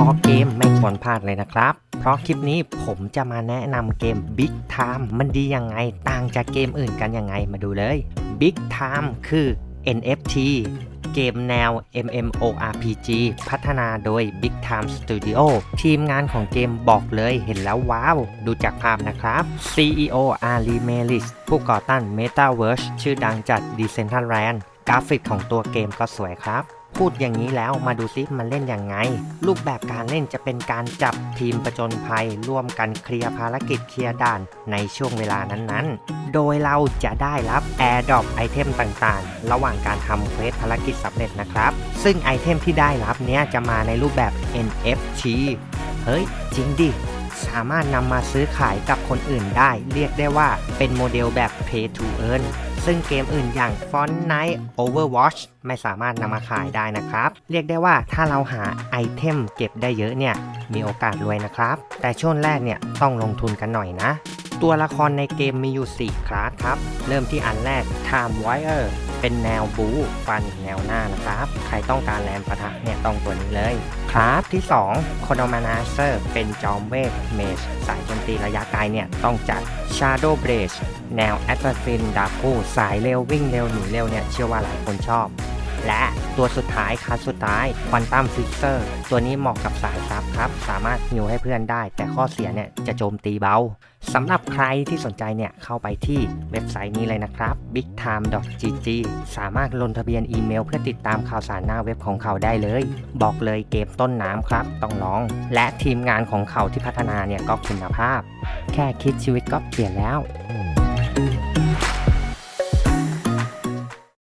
คอเกมไม่ควรพลาดเลยนะครับ เพราะคลิปนี้ผมจะมาแนะนำเกม Big Time มันดียังไงต่างจากเกมอื่นกันยังไงมาดูเลย Big Time คือ NFT เกมแนว MMORPG พัฒนาโดย Big Time Studio ทีมงานของเกมบอกเลยเห็นแล้วว้าว ดูจากภาพนะครับ CEO Ali Melis ผู้ก่อตั้ง Metaverse ชื่อดังจาก Decentraland กราฟิกของตัวเกมก็สวยครับ พูดอย่างนี้แล้วมาดูซิมันเล่นยังไง รูปแบบการเล่นจะเป็นการจับทีมประจนภัย ร่วมกันเคลียร์ภารกิจเคลียร์ด่านในช่วงเวลานั้นๆ โดยเราจะได้รับ Airdrop ไอเทมต่างๆ ระหว่างการทำเควสภารกิจสำเร็จนะครับ ซึ่งไอเทมที่ได้รับเนี้ยจะมาในรูปแบบ NFT เฮ้ย จริงดิสามารถนำมาซื้อขายกับคนอื่นได้ เรียกได้ว่าเป็นโมเดลแบบ Pay to Earn ซึ่งเกมอื่นอย่าง Fortnite Overwatch ไม่สามารถนำมาขายได้นะครับ เรียกได้ว่าถ้าเราหาไอเทมเก็บได้เยอะเนี่ย มีโอกาสรวยนะครับ แต่ช่วงแรกเนี่ยต้องลงทุนกันหน่อยนะ ตัวละครในเกมมีอยู่ 4 คลาสครับ เริ่มที่อันแรก Time Wire เป็นแนวบูฟันแนวหน้านะครับ ใครต้องการแรงปะทะเนี่ยต้องตัวนี้เลย คลาสที่2 c o n o m a n a c e r เป็นจอมเวทเมจสายโจมตีระยะไกลเนี่ยต้องจัด Shadow Blade แนว Assassin d a k u สายเร็ววิ่งเร็วหนีเร็วเนี่ยเชื่อว่าหลายคนชอบและตัวสุดท้ายคลาสสุดท้าย Quantum Fixer ตัวนี้เหมาะกับสายซับครับ สามารถฮิวให้เพื่อนได้ แต่ข้อเสียเนี่ยจะโจมตีเบา สำหรับใครที่สนใจเนี่ยเข้าไปที่เว็บไซต์นี้เลยนะครับ bigtime.gg สามารถลงทะเบียนอีเมล เพื่อติดตามข่าวสารหน้าเว็บของเขาได้เลย บอกเลยเกมต้นน้ำครับต้องลอง และทีมงานของเขาที่พัฒนาเนี่ยก็คุณภาพ แค่คิดชีวิตก็เปลี่ยนแล้ว